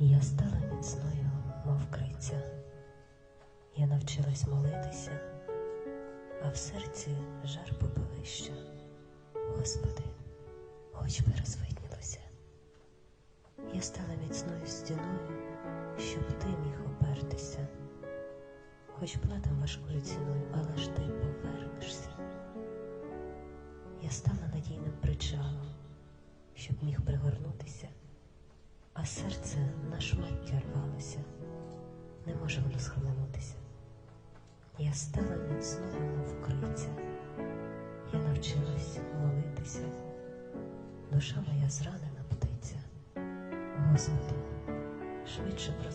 Я стала міцною, мов криця. Я навчилась молитися, а в серці жар попелища. Господи, хоч би розвиднілося. Я стала міцною стіною, щоб ти міг опертися. Хоч платим важкою ціною, але ж ти повернешся. Я стала надійним причалом, щоб міг пригорнутися, а серце на шмаття рвалося, не може воно схаменутися. Я стала міцною, мов криця, я навчилась молитися, душа моя зранена птиця. Господи, швидше б.